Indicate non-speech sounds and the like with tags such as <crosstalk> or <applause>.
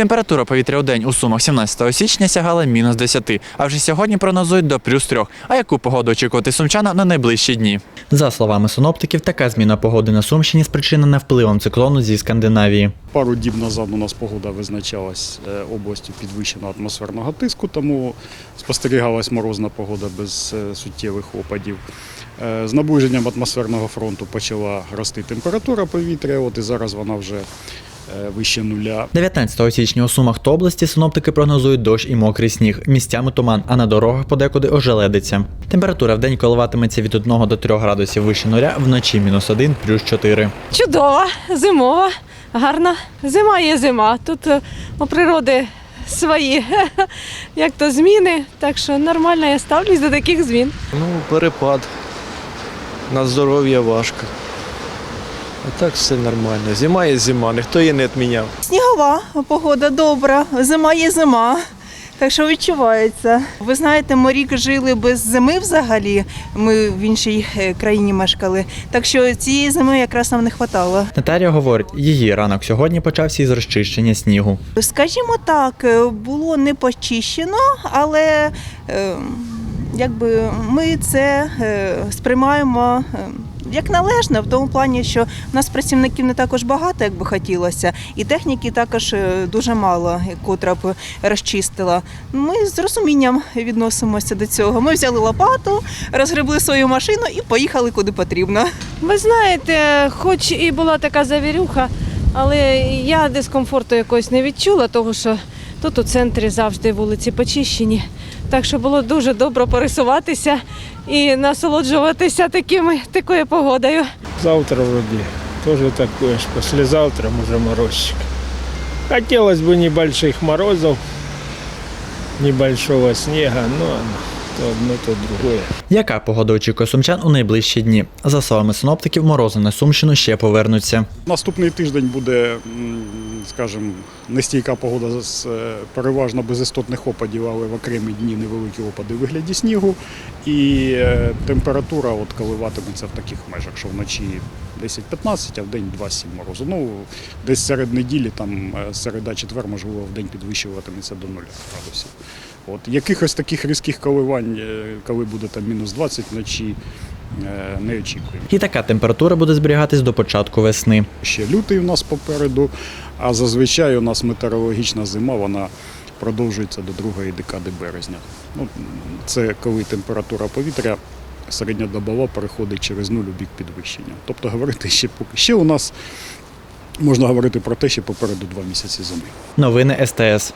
Температура повітря у день у Сумах 17 січня сягала мінус 10, а вже сьогодні прогнозують до плюс 3. А яку погоду очікувати сумчанам на найближчі дні? За словами синоптиків, така зміна погоди на Сумщині спричинена впливом циклону зі Скандинавії. Пару діб назад у нас погода визначалась е, областю підвищеного атмосферного тиску, тому спостерігалась морозна погода без е, суттєвих опадів. Е, З наближенням атмосферного фронту почала рости температура повітря, от і зараз вона вже вище нуля. 19 січня у Сумах та області синоптики прогнозують дощ і мокрий сніг, місцями туман, а на дорогах подекуди ожеледиться. Температура в день коливатиметься від 1 до 3 градусів вище нуля, вночі мінус 1, плюс 4. Чудова, зимова, гарна. Зима є зима. Тут е, у природи свої <laughs> як то зміни. Так що нормально я ставлюсь до таких змін. Ну, перепад. На здоров'я важко. А так все нормально. Зима є зима, ніхто її не відміняв. Снігова погода добра, зима є зима. Так що відчувається. Ви знаєте, ми рік жили без зими взагалі. Ми в іншій е, країні мешкали. Так що цієї зими якраз нам не вистачало. Наталія говорить, її ранок сьогодні почався із розчищення снігу. Скажімо так, е, було не почищено, але е, якби ми це е, сприймаємо. Як належно, в тому плані, що в нас працівників не також багато, як би хотілося, і техніки також е, дуже мало, котра б розчистила. Ми з розумінням відносимося до цього. Ми взяли лопату, розгребли свою машину і поїхали куди потрібно. Ви знаєте, хоч і була така завірюха, але я дискомфорту якогось не відчула, тому що тут у центрі завжди вулиці почищені. Так що було дуже добре порисуватися і насолоджуватися такими, такою погодою. Завтра вроді теж таке ж. Послезавтра може морозчик. Хотілося б небольших морозов, небольшого снігу, но то одно, то другое. Яка погода очікує сумчан у найближчі дні? За словами синоптиків, морози на Сумщину ще повернуться. Наступний тиждень буде, скажімо, нестійка погода з е, переважно без істотних опадів, але в окремі дні невеликі опади у вигляді снігу. І е, температура от коливатиметься в таких межах, що вночі 10-15, а в день 2-7 морозу. Ну, десь серед неділі, там е, середа-четвер, можливо, в день підвищуватиметься до 0 градусів. От якихось таких різких коливань, е, коли буде там мінус 20 вночі, е, не очікуємо. І така температура буде зберігатись до початку весни. Ще лютий у нас попереду, а зазвичай у нас метеорологічна зима, вона продовжується до другої декади березня. Ну, це коли температура повітря середньодобова переходить через нуль у бік підвищення. Тобто говорити ще поки ще у нас можна говорити про те, що попереду два місяці зими. Новини СТС.